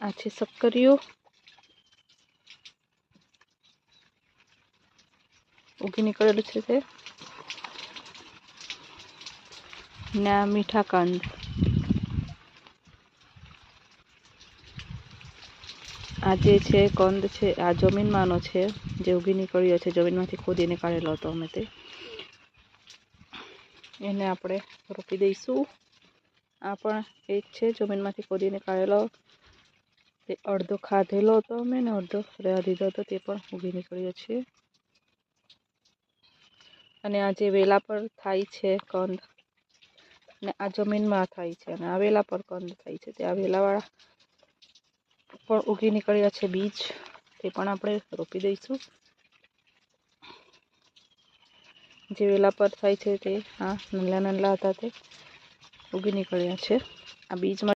આ છે સક્કરીઓ ઉગી નીકળેલું છે તે. ને આ મીઠા કંદ. આ જે છે, કંદ છે, આ જમીનમાંનો છે, જે ઉગી નીકળ્યો છે, જમીનમાંથી ખોદીને કાઢેલો હતો અમે તે. એને આપણે રોપી દઈશું. આ પણ એ જ છે, જમીનમાંથી ખોદીને કાઢેલો. તે અડધો ખાધેલો હતો અમે ને અડધો રહ્યા દીધો હતો તે પણ ઉગી નીકળ્યો છે. અને આ જે વેલા પર થાય છે કંદ, અને આ જમીનમાં થાય છે અને આ વેલા પર કંદ થાય છે, તે આ વેલાવાળા પણ ઉગી નીકળ્યા છે બીજ, તે પણ આપણે રોપી દઈશું. જે વેલા પર થાય છે તે આ નાનલા નાનલા હતા તે ઉગી નીકળ્યા છે. આ બીજમાં